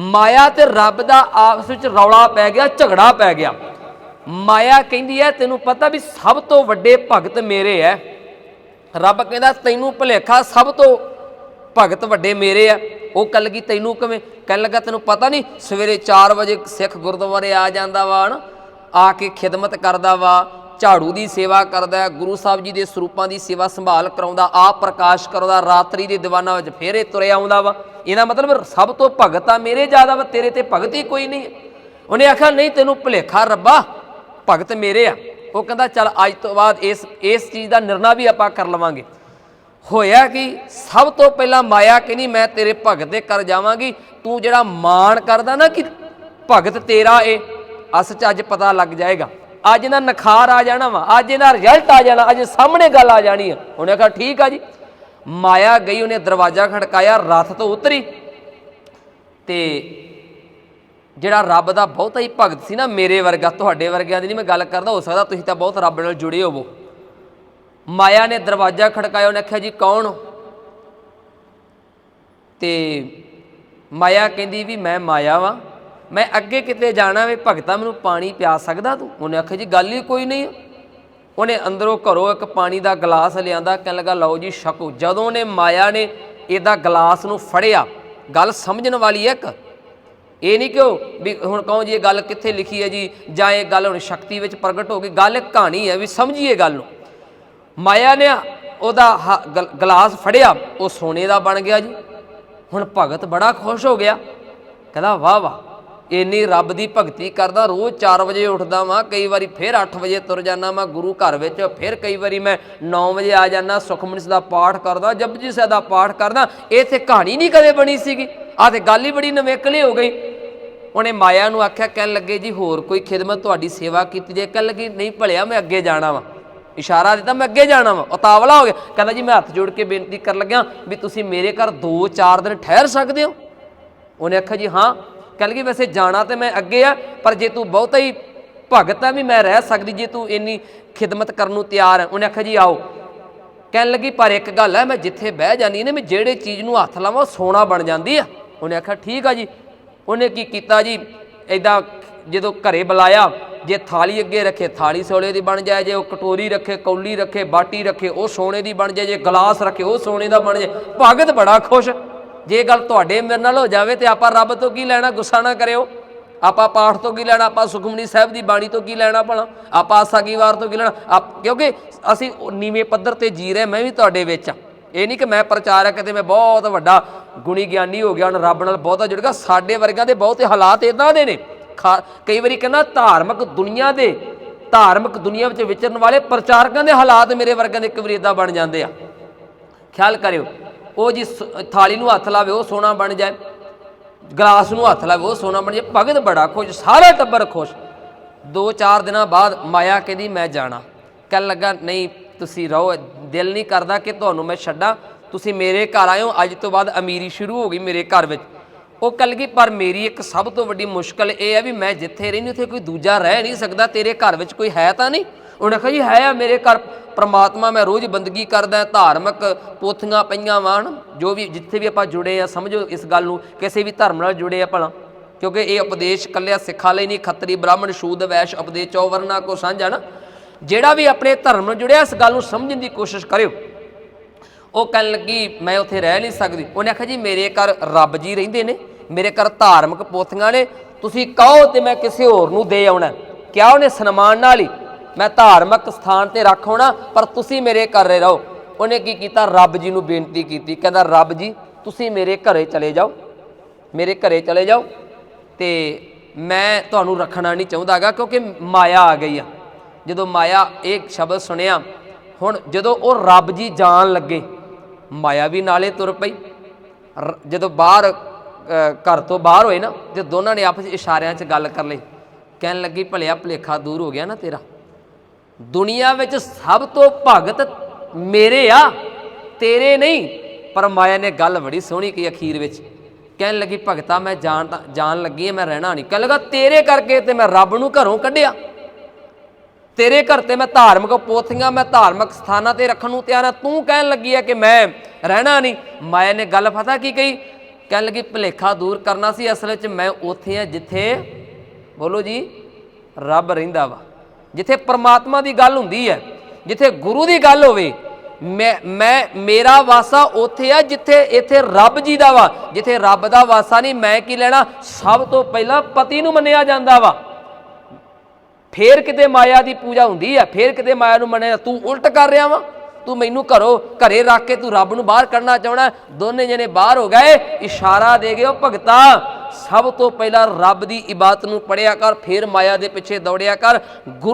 ਮਾਇਆ ਤੇ ਰੱਬ ਦਾ ਆਪਸ ਵਿੱਚ ਰੌਲਾ ਪੈ ਗਿਆ, ਝਗੜਾ ਪੈ ਗਿਆ। ਮਾਇਆ ਕਹਿੰਦੀ ਹੈ, ਤੈਨੂੰ ਪਤਾ ਵੀ ਸਭ ਤੋਂ ਵੱਡੇ ਭਗਤ ਮੇਰੇ ਐ। ਰੱਬ ਕਹਿੰਦਾ, ਤੈਨੂੰ ਭੁਲੇਖਾ, ਸਭ ਤੋਂ ਭਗਤ ਵੱਡੇ ਮੇਰੇ ਆ ਉਹ ਕੱਲ ਕੀ ਤੈਨੂੰ ਕਿਵੇਂ? ਕਹਿਣ ਲੱਗਾ, ਤੈਨੂੰ ਪਤਾ ਨਹੀਂ, ਸਵੇਰੇ 4 ਵਜੇ ਸਿੱਖ ਗੁਰਦੁਆਰੇ ਆ ਜਾਂਦਾ ਵਾ ਨਾ ਆ ਕੇ ਖਿਦਮਤ ਕਰਦਾ ਵਾ। ਝਾੜੂ ਦੀ ਸੇਵਾ ਕਰਦਾ ਗੁਰੂ ਸਾਹਿਬ ਜੀ ਦੇ ਸਰੂਪਾਂ ਦੀ ਸੇਵਾ ਸੰਭਾਲ ਕਰਾਉਂਦਾ, ਆਪ ਪ੍ਰਕਾਸ਼ ਕਰਾਉਂਦਾ ਰਾਤਰੀ ਦੇ ਦੀਵਾਨਾਂ ਵਿੱਚ ਫੇਰ ਇਹ ਤੁਰਿਆ ਆਉਂਦਾ ਵਾ। ਇਹਦਾ ਮਤਲਬ ਸਭ ਤੋਂ ਭਗਤ ਆ ਮੇਰੇ ਜ਼ਿਆਦਾ ਵਾ, ਤੇਰੇ ਤੇ ਭਗਤ ਹੀ ਕੋਈ ਨਹੀਂ। ਉਹਨੇ ਆਖਿਆ, ਨਹੀਂ, ਤੈਨੂੰ ਭੁਲੇਖਾ ਰੱਬਾ, ਭਗਤ ਮੇਰੇ ਆ। ਉਹ ਕਹਿੰਦਾ, ਚੱਲ, ਅੱਜ ਤੋਂ ਬਾਅਦ ਇਸ ਇਸ ਚੀਜ਼ ਦਾ ਨਿਰਣਾ ਵੀ ਆਪਾਂ ਕਰ ਲਵਾਂਗੇ। ਹੋਇਆ ਕਿ, ਸਭ ਤੋਂ ਪਹਿਲਾਂ ਮਾਇਆ ਕਹਿੰਦੀ, ਮੈਂ ਤੇਰੇ ਭਗਤ ਦੇ ਕਰ ਜਾਵਾਂਗੀ। ਤੂੰ ਜਿਹੜਾ ਮਾਣ ਕਰਦਾ ਨਾ ਕਿ ਭਗਤ ਤੇਰਾ ਏ, ਅਸ ਚ ਅੱਜ ਪਤਾ ਲੱਗ ਜਾਏਗਾ। ਅੱਜ ਇਹਦਾ ਨਖਾਰ ਆ ਜਾਣਾ ਵਾ, ਅੱਜ ਇਹਦਾ ਰਿਜ਼ਲਟ ਆ ਜਾਣਾ, ਅੱਜ ਸਾਹਮਣੇ ਗੱਲ ਆ ਜਾਣੀ ਆ। ਉਹਨੇ ਆਖਿਆ, ਠੀਕ ਆ ਜੀ। ਮਾਇਆ ਗਈ, ਉਹਨੇ ਦਰਵਾਜ਼ਾ ਖੜਕਾਇਆ, ਰੱਥ ਤੋਂ ਉਤਰੀ। ਤੇ ਜਿਹੜਾ ਰੱਬ ਦਾ ਬਹੁਤਾ ਹੀ ਭਗਤ ਸੀ ਨਾ, ਮੇਰੇ ਵਰਗਾ, ਤੁਹਾਡੇ ਵਰਗਿਆਂ ਦੀ ਨਹੀਂ ਮੈਂ ਗੱਲ ਕਰਦਾ, ਹੋ ਸਕਦਾ ਤੁਸੀਂ ਤਾਂ ਬਹੁਤ ਰੱਬ ਨਾਲ ਜੁੜੇ ਹੋਵੋ। ਮਾਇਆ ਨੇ ਦਰਵਾਜ਼ਾ ਖੜਕਾਇਆ, ਉਹਨੇ ਆਖਿਆ, ਜੀ ਕੌਣ ਹੋ? ਤੇ ਮਾਇਆ ਕਹਿੰਦੀ ਵੀ, ਮੈਂ ਮਾਇਆ ਵਾਂ। ਮੈਂ ਅੱਗੇ ਕਿਤੇ ਜਾਣਾ ਵੇ, ਭਗਤਾ ਮੈਨੂੰ ਪਾਣੀ ਪਿਆ ਸਕਦਾ ਤੂੰ? ਉਹਨੇ ਆਖਿਆ, ਜੀ, ਗੱਲ ਹੀ ਕੋਈ ਨਹੀਂ ਉਹਨੇ ਅੰਦਰੋਂ ਘਰੋਂ ਇੱਕ ਪਾਣੀ ਦਾ ਗਲਾਸ ਲਿਆਂਦਾ, ਕਹਿਣ ਲੱਗਾ, ਲਓ ਜੀ, ਛਕੋ। ਜਦੋਂ ਨੇ ਮਾਇਆ ਨੇ ਇਹਦਾ ਗਲਾਸ ਨੂੰ ਫੜਿਆ, ਗੱਲ ਸਮਝਣ ਵਾਲੀ ਹੈ ਇੱਕ। ਇਹ ਨਹੀਂ ਕਿਉਂ ਵੀ ਹੁਣ ਕਹੋ ਜੀ, ਇਹ ਗੱਲ ਕਿੱਥੇ ਲਿਖੀ ਹੈ ਜੀ? ਜਾਂ ਇਹ ਗੱਲ ਹੁਣ ਸ਼ਕਤੀ ਵਿੱਚ ਪ੍ਰਗਟ ਹੋ ਗਈ? ਗੱਲ ਕਹਾਣੀ ਹੈ ਵੀ ਸਮਝੀਏ ਗੱਲ ਨੂੰ। ਮਾਇਆ ਨੇ ਉਹਦਾ ਹ- ਗਲਾਸ ਫੜਿਆ, ਉਹ ਸੋਨੇ ਦਾ ਬਣ ਗਿਆ ਜੀ। ਹੁਣ ਭਗਤ ਬੜਾ ਖੁਸ਼ ਹੋ ਗਿਆ। ਕਹਿੰਦਾ, ਵਾਹ ਵਾਹ। ਇੰਨੀ ਰੱਬ ਦੀ ਭਗਤੀ ਕਰਦਾ, ਰੋਜ਼ 4 ਵਜੇ ਉੱਠਦਾ ਵਾਂ, ਕਈ ਵਾਰੀ ਫਿਰ 8 ਵਜੇ ਤੁਰ ਜਾਣਾ ਮੈਂ ਗੁਰੂ ਘਰ ਵਿੱਚ, ਫਿਰ ਕਈ ਵਾਰੀ ਮੈਂ 9 ਵਜੇ ਆ ਜਾਣਾ ਸੁਖਮਨੀ ਸਾਹਿਬ ਦਾ ਪਾਠ ਕਰਦਾ, ਜਪਜੀ ਸਾਹਿਬ ਦਾ ਪਾਠ ਕਰਦਾ ਇਹ ਤੇ ਕਹਾਣੀ ਨਹੀਂ ਕਦੇ ਬਣੀ ਸੀਗੀ। ਆ ਤੇ ਗੱਲ ਹੀ ਬੜੀ ਨਵੇਕਲੀ ਹੋ ਗਈ। ਉਹਨੇ ਮਾਇਆ ਨੂੰ ਆਖਿਆ, ਕਹਿਣ ਲੱਗੇ, ਜੀ ਹੋਰ ਕੋਈ ਖਿਦਮਤ ਤੁਹਾਡੀ ਸੇਵਾ ਕੀਤੀ ਜੇ? ਕਹਿਣ ਲੱਗੀ, ਨਹੀਂ ਭਲਿਆ, ਮੈਂ ਅੱਗੇ ਜਾਣਾ ਵਾਂ। ਇਸ਼ਾਰਾ ਦਿੱਤਾ, ਮੈਂ ਅੱਗੇ ਜਾਣਾ ਵਾਂ। ਉਤਾਵਲਾ ਹੋ ਗਿਆ। ਕਹਿੰਦਾ, ਜੀ ਮੈਂ ਹੱਥ ਜੋੜ ਕੇ ਬੇਨਤੀ ਕਰਨ ਲੱਗਿਆ ਵੀ ਤੁਸੀਂ ਮੇਰੇ ਘਰ 2-4 ਦਿਨ ਠਹਿਰ ਸਕਦੇ ਹੋ? ਉਹਨੇ ਆਖਿਆ, ਜੀ ਹਾਂ। ਕਹਿ ਲਗੀ, ਵੈਸੇ ਜਾਣਾ ਤੇ ਮੈਂ ਅੱਗੇ ਆ, ਪਰ ਜੇ ਤੂੰ ਬਹੁਤਾ ਹੀ ਭਗਤ ਆ ਵੀ ਮੈਂ ਰਹਿ ਸਕਦੀ, ਜੇ ਤੂੰ ਇੰਨੀ ਖਿਦਮਤ ਕਰਨ ਨੂੰ ਤਿਆਰ ਹੈ ਉਹਨੇ ਆਖਿਆ, ਜੀ ਆਓ। ਕਹਿਣ ਲੱਗੀ, ਪਰ ਇੱਕ ਗੱਲ ਹੈ ਮੈਂ ਜਿੱਥੇ ਬਹਿ ਜਾਂਦੀ ਨੇ, ਮੈਂ ਜਿਹੜੇ ਚੀਜ਼ ਨੂੰ ਹੱਥ ਲਾਵਾਂ, ਉਹ ਸੋਨਾ ਬਣ ਜਾਂਦੀ ਆ। ਉਹਨੇ ਆਖਿਆ, ਠੀਕ ਆ ਜੀ। ਉਹਨੇ ਕੀ ਕੀਤਾ ਜੀ? ਐਦਾਂ ਜਦੋਂ ਘਰੇ ਬੁਲਾਇਆ, ਜੇ ਥਾਲੀ ਅੱਗੇ ਰੱਖੇ, ਥਾਲੀ ਸੋਨੇ ਦੀ ਬਣ ਜਾਏ, ਜੇ ਉਹ ਕਟੋਰੀ ਰੱਖੇ, ਕੌਲੀ ਰੱਖੇ, ਬਾਟੀ ਰੱਖੇ, ਉਹ ਸੋਨੇ ਦੀ ਬਣ ਜਾਏ, ਜੇ ਗਲਾਸ ਰੱਖੇ, ਉਹ ਸੋਨੇ ਦਾ ਬਣ ਜਾਏ। ਭਗਤ ਬੜਾ ਖੁਸ਼। ਜੇ ਗੱਲ ਤੁਹਾਡੇ ਮੇਰੇ ਨਾਲ ਹੋ ਜਾਵੇ ਤੇ ਆਪਾਂ ਰੱਬ ਤੋਂ ਕੀ ਲੈਣਾ? ਗੁੱਸਾ ਨਾ ਕਰਿਓ। ਆਪਾਂ ਪਾਠ ਤੋਂ ਕੀ ਲੈਣਾ? ਆਪਾਂ ਸੁਖਮਨੀ ਸਾਹਿਬ ਦੀ ਬਾਣੀ ਤੋਂ ਕੀ ਲੈਣਾ ਭਲਾ? ਆਪਾਂ ਸਾਗੀਵਾਰ ਤੋਂ ਕੀ ਲੈਣਾ? ਆਪ- ਕਿਉਂਕਿ ਅਸੀਂ ਨੀਵੇਂ ਪੱਧਰ ਤੇ ਜੀ ਰਹੇ, ਮੈਂ ਵੀ ਤੁਹਾਡੇ ਵਿੱਚ ਆ ਇਹ ਨਹੀਂ ਕਿ ਮੈਂ ਪ੍ਰਚਾਰਕ ਤੇ ਮੈਂ ਬਹੁਤ ਵੱਡਾ ਗੁਣੀ ਗਿਆਨੀ ਹੋ ਗਿਆ, ਹੁਣ ਰੱਬ ਨਾਲ ਬਹੁਤਾ ਜੁੜ ਗਿਆ। ਸਾਡੇ ਵਰਗਾਂ ਦੇ ਬਹੁਤੇ ਹਾਲਾਤ ਇਦਾਂ ਦੇ ਨੇ। ਖਾ- ਕਈ ਵਾਰੀ ਕਹਿੰਦਾ ਧਾਰਮਿਕ ਦੁਨੀਆ ਦੇ, ਧਾਰਮਿਕ ਦੁਨੀਆ ਵਿੱਚ ਵਿਚਰਨ ਵਾਲੇ ਪ੍ਰਚਾਰਕਾਂ ਦੇ ਹਾਲਾਤ ਮੇਰੇ ਵਰਗਾਂ ਦੇ ਇੱਕ ਵਾਰੀ ਇਦਾਂ ਬਣ ਜਾਂਦੇ ਆ। ਖਿਆਲ ਕਰਿਓ। ਉਹ ਜੀ ਸ- ਥਾਲੀ ਨੂੰ ਹੱਥ ਲਾਵੇ, ਉਹ ਸੋਨਾ ਬਣ ਜਾਏ। ਗਲਾਸ ਨੂੰ ਹੱਥ ਲਾਵੇ, ਉਹ ਸੋਨਾ ਬਣ ਜਾਏ। ਭਗਤ ਬੜਾ ਖੁਸ਼, ਸਾਰਾ ਟੱਬਰ ਖੁਸ਼। ਦੋ ਚਾਰ ਦਿਨਾਂ ਬਾਅਦ ਮਾਇਆ ਕਹਿੰਦੀ, ਮੈਂ ਜਾਣਾ। ਕਹਿਣ ਲੱਗਾ, ਨਹੀਂ, ਤੁਸੀਂ ਰਹੋ, ਦਿਲ ਨਹੀਂ ਕਰਦਾ ਕਿ ਤੁਹਾਨੂੰ ਮੈਂ ਛੱਡਾਂ। ਤੁਸੀਂ ਮੇਰੇ ਘਰ ਆਇਓ। ਅੱਜ ਤੋਂ ਬਾਅਦ ਅਮੀਰੀ ਸ਼ੁਰੂ ਹੋ ਗਈ ਮੇਰੇ ਘਰ ਵਿੱਚ। ਉਹ ਕੱਲ ਗਈ, ਪਰ ਮੇਰੀ ਇੱਕ ਸਭ ਤੋਂ ਵੱਡੀ ਮੁਸ਼ਕਲ ਇਹ ਹੈ ਵੀ ਮੈਂ ਜਿੱਥੇ ਰਹਿੰਦੀ ਉੱਥੇ ਕੋਈ ਦੂਜਾ ਰਹਿ ਨਹੀਂ ਸਕਦਾ, ਤੇਰੇ ਘਰ ਵਿੱਚ ਕੋਈ ਹੈ ਤਾਂ ਨਹੀਂ? ਉਹਨੇ ਕਿਹਾ ਜੀ, ਹੈ ਆ ਮੇਰੇ ਘਰ, ਪ੍ਰਮਾਤਮਾ ਮੈਂ ਰੋਜ਼ ਬੰਦਗੀ ਕਰਦਾ, ਧਾਰਮਿਕ ਪੋਥੀਆਂ ਪਈਆਂ ਵਾਣ ਜੋ ਵੀ, ਜਿੱਥੇ ਵੀ ਆਪਾਂ ਜੁੜੇ ਆ ਸਮਝੋ ਇਸ ਗੱਲ ਨੂੰ, ਕਿਸੇ ਵੀ ਧਰਮ ਨਾਲ ਜੁੜੇ ਆ ਭਲਾ। ਕਿਉਂਕਿ ਇਹ ਉਪਦੇਸ਼ ਕੱਲਿਆ ਸਿੱਖਾਂ ਲਈ ਨਹੀਂ, ਖੱਤਰੀ ਬ੍ਰਾਹਮਣ ਸ਼ੂਦ ਵੈਸ਼, ਉਪਦੇਸ਼, ਚੌ ਵਰਨਾ ਕੋ ਸਾਂਝਾ ਨਾ ਜਿਹੜਾ ਵੀ ਆਪਣੇ ਧਰਮ ਨਾਲ ਜੁੜਿਆ, ਇਸ ਗੱਲ ਨੂੰ ਸਮਝਣ ਦੀ ਕੋਸ਼ਿਸ਼ ਕਰਿਓ। ਉਹ ਕਹਿਣ ਲੱਗੀ, ਮੈਂ ਉੱਥੇ ਰਹਿ ਨਹੀਂ ਸਕਦੀ। ਉਹਨੇ ਆਖਿਆ, ਜੀ, ਮੇਰੇ ਘਰ ਰੱਬ ਜੀ ਰਹਿੰਦੇ ਨੇ, ਮੇਰੇ ਘਰ ਧਾਰਮਿਕ ਪੋਥੀਆਂ ਨੇ, ਤੁਸੀਂ ਕਹੋ ਤੇ ਮੈਂ ਕਿਸੇ ਹੋਰ ਨੂੰ ਦੇ ਆਉਣਾ ਕਿਹਾ ਉਹਨੇ ਸਨਮਾਨ ਨਾਲ ਹੀ ਮੈਂ ਧਾਰਮਿਕ ਸਥਾਨ ਤੇ ਰੱਖ ਆਉਣਾ, ਪਰ ਤੁਸੀਂ ਮੇਰੇ ਘਰ ਰਹੋ। ਉਹਨੇ ਕੀ ਕੀਤਾ? ਰੱਬ ਜੀ ਨੂੰ ਬੇਨਤੀ ਕੀਤੀ, ਕਹਿੰਦਾ, ਰੱਬ ਜੀ, ਤੁਸੀਂ ਮੇਰੇ ਘਰੇ ਚਲੇ ਜਾਓ, ਮੇਰੇ ਘਰੇ ਚਲੇ ਜਾਓ ਤੇ ਮੈਂ ਤੁਹਾਨੂੰ ਰੱਖਣਾ ਨਹੀਂ ਚਾਹੁੰਦਾਗਾ, ਕਿਉਂਕਿ ਮਾਇਆ ਆ ਗਈ ਆ। ਜਦੋਂ ਮਾਇਆ ਇਹ ਸ਼ਬਦ ਸੁਣਿਆ, ਹੁਣ ਜਦੋਂ ਉਹ ਰੱਬ ਜੀ ਜਾਣ ਲੱਗੇ ਮਾਇਆ ਵੀ ਨਾਲੇ ਤੁਰ ਪਈ। ਰ- ਜਦੋਂ ਬਾਹਰ ਘਰ ਤੋਂ ਬਾਹਰ ਹੋਏ ਨਾ, ਤੇ ਦੋਨਾਂ ਨੇ ਆਪਸ ਵਿੱਚ ਇਸ਼ਾਰਿਆਂ 'ਚ ਗੱਲ ਕਰ ਲਈ। ਕਹਿਣ ਲੱਗੀ, ਭਲਿਆ ਭਲੇਖਾ ਦੂਰ ਹੋ ਗਿਆ ਨਾ ਤੇਰਾ। ਦੁਨੀਆ ਵਿੱਚ ਸਭ ਤੋਂ ਭਗਤ ਮੇਰੇ ਆ, ਤੇਰੇ ਨਹੀਂ। ਪਰ ਮਾਇਆ ਨੇ ਗੱਲ ਬੜੀ ਸੋਹਣੀ ਕੀ ਅਖੀਰ ਵਿੱਚ। ਕਹਿਣ ਲੱਗੀ, ਭਗਤਾ, ਮੈਂ ਜਾਣ ਤਾਂ ਜਾਣ ਲੱਗੀ ਆ, ਮੈਂ ਰਹਿਣਾ ਨਹੀਂ। ਕਹਿਣ ਲੱਗਾ, ਤੇਰੇ ਕਰਕੇ ਤੇ ਮੈਂ ਰੱਬ ਨੂੰ ਘਰੋਂ ਕੱਢਿਆ। ਤੇਰੇ ਘਰ ਤੇ ਮੈਂ ਧਾਰਮਿਕ ਪੋਥੀਆਂ, ਮੈਂ ਧਾਰਮਿਕ ਸਥਾਨਾਂ ਤੇ ਰੱਖਣ ਨੂੰ ਤਿਆਰ ਆ ਤੂੰ ਕਹਿਣ ਲੱਗੀ ਆ ਕਿ ਮੈਂ ਰਹਿਣਾ ਨਹੀਂ। ਮਾਇਆ ਨੇ ਗੱਲ ਪਤਾ ਕੀ ਕਹੀ? ਕਹਿਣ ਲੱਗੀ, ਭੁਲੇਖਾ ਦੂਰ ਕਰਨਾ ਸੀ, ਅਸਲ ਵਿੱਚ ਮੈਂ ਉੱਥੇ ਆ ਜਿੱਥੇ, ਬੋਲੋ ਜੀ, ਰੱਬ ਰਹਿੰਦਾ ਵਾ। ਜਿੱਥੇ ਪਰਮਾਤਮਾ ਦੀ ਗੱਲ ਹੁੰਦੀ ਹੈ, ਜਿੱਥੇ ਗੁਰੂ ਦੀ ਗੱਲ ਹੋਵੇ, ਮੈਂ ਮੈਂ, ਮੇਰਾ ਵਾਸਾ ਉੱਥੇ ਆ ਜਿੱਥੇ, ਇੱਥੇ ਰੱਬ ਜੀ ਦਾ ਵਾ। ਜਿੱਥੇ ਰੱਬ ਦਾ ਵਾਸਾ ਨਹੀਂ, ਮੈਂ ਕੀ ਲੈਣਾ? ਸਭ ਤੋਂ ਪਹਿਲਾਂ ਪਤੀ ਨੂੰ ਮੰਨਿਆ ਜਾਂਦਾ ਵਾ। ਫੇਰ ਕਿਤੇ ਮਾਇਆ ਦੀ ਪੂਜਾ ਹੁੰਦੀ ਆ, ਫੇਰ ਕਿਤੇ ਮਾਇਆ ਨੂੰ ਮੰਨਿਆ ਤੂੰ ਉਲਟ ਕਰ ਰਿਹਾ ਵਾ, ਤੂੰ ਮੈਨੂੰ ਘਰੋਂ, ਘਰੇ ਰੱਖ ਕੇ ਤੂੰ ਰੱਬ ਨੂੰ ਬਾਹਰ ਕੱਢਣਾ ਚਾਹਣਾ ਦੋਨੇ ਜਣੇ ਬਾਹਰ ਹੋ ਗਏ, ਇਸ਼ਾਰਾ ਦੇ ਗਏ ਉਹ ਭਗਤਾ। ਸਭ ਤੋਂ ਪਹਿਲਾਂ ਰੱਬ ਦੀ ਇਬਾਦਤ ਨੂੰ ਪੜਿਆ ਕਰ, ਫੇਰ ਮਾਇਆ ਦੇ ਪਿੱਛੇ ਦੌੜਿਆ ਕਰ, ਗੁਰੂ